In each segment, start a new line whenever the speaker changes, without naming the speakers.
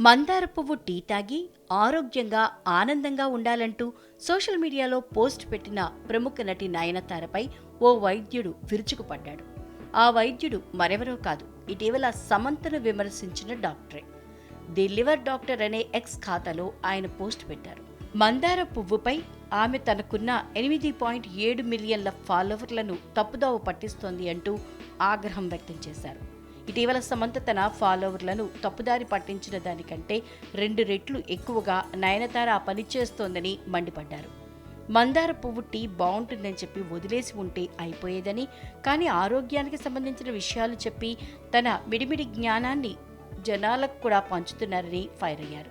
మందార పువ్వు టీ తాగి ఆరోగ్యంగా ఆనందంగా ఉండాలంటూ సోషల్ మీడియాలో పోస్ట్ పెట్టిన ప్రముఖ నటి నయనతారపై ఓ వైద్యుడు విరుచుకుపడ్డాడు. ఆ వైద్యుడు మరెవరో కాదు ఇటీవల సమంతను విమర్శించిన డాక్టరే. ది లివర్ డాక్టర్ అనే ఎక్స్ ఖాతాలో ఆయన పోస్ట్ పెట్టారు. మందార పువ్వుపై ఆమె తనకున్న ఎనిమిది పాయింట్ ఏడు మిలియన్ల ఫాలోవర్లను తప్పుదోవ పట్టిస్తోంది అంటూ ఆగ్రహం వ్యక్తం చేశారు. ఇటీవల సమంత తన ఫాలోవర్లను తప్పుదారి పట్టించిన దానికంటే రెండు రెట్లు ఎక్కువగా నయనతార ఆ పని చేస్తోందని మండిపడ్డారు. మందార పువ్వు టీ బాగుంటుందని చెప్పి వదిలేసి ఉంటే అయిపోయేదని కానీ ఆరోగ్యానికి సంబంధించిన విషయాలు చెప్పి తన మిడిమిడి జ్ఞానాన్ని జనాలకు కూడా పంచుతున్నారని ఫైర్ అయ్యారు.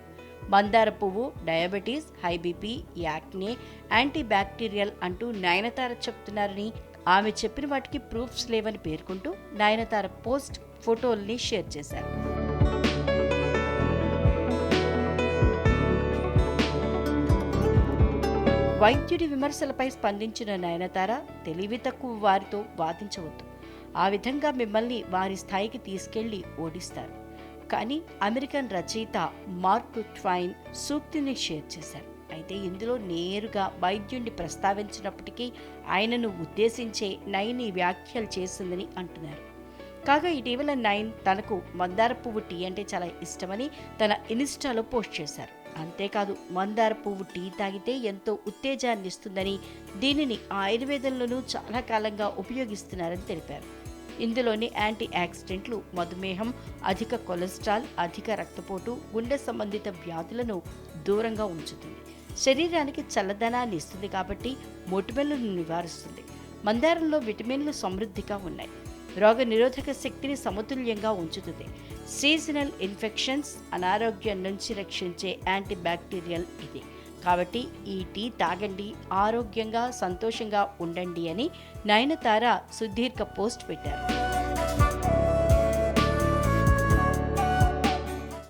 మందార పువ్వు diabetes high BP acne anti bacterial అంటూ నయనతార చెప్తున్నారని ఆమె చెప్పిన వాటికి ప్రూఫ్స్ లేవని పేర్కొంటూ నయనతార పోస్ట్ ఫోటోల్ని షేర్ చేశారు. వైద్యుడి విమర్శలపై స్పందించిన నయనతార తెలివి తక్కువ వారితో వాదించవద్దు. ఆ విధంగా మిమ్మల్ని వారి స్థాయికి తీసుకెళ్ళి ఓడిస్తారు. కానీ అమెరికన్ రచయిత మార్క్ ట్వైన్ సూక్తిని షేర్ చేశారు. అయితే ఇందులో నేరుగా వైద్యుణ్ణి ప్రస్తావించినప్పటికీ ఆయనను ఉద్దేశించే నైన్ ఈ వ్యాఖ్యలు చేసిందని అంటున్నారు. కాగా ఇటీవల నైన్ తనకు మందార పువ్వు టీ అంటే చాలా ఇష్టమని తన ఇన్స్టాలో పోస్ట్ చేశారు. అంతేకాదు మందార పువ్వు టీ తాగితే ఎంతో ఉత్తేజాన్ని ఇస్తుందని దీనిని ఆయుర్వేదంలోనూ చాలా కాలంగా ఉపయోగిస్తున్నారని తెలిపారు. ఇందులోని యాంటీ యాక్సిడెంట్లు మధుమేహం అధిక కొలెస్ట్రాల్ అధిక రక్తపోటు గుండె సంబంధిత వ్యాధులను దూరంగా ఉంచుతుంది. శరీరానికి చల్లదనాన్ని ఇస్తుంది కాబట్టి మొటిమలను నివారిస్తుంది. మందారంలో విటమిన్లు సమృద్ధిగా ఉన్నాయి. రోగ నిరోధక శక్తిని సమతుల్యంగా ఉంచుతుంది. సీజనల్ ఇన్ఫెక్షన్స్ అనారోగ్యం నుంచి రక్షించే యాంటీ బ్యాక్టీరియల్ ఇది. కాబట్టి ఈ టీ తాగండి ఆరోగ్యంగా సంతోషంగా ఉండండి అని నయనతార సుదీర్ఘ పోస్ట్ పెట్టారు.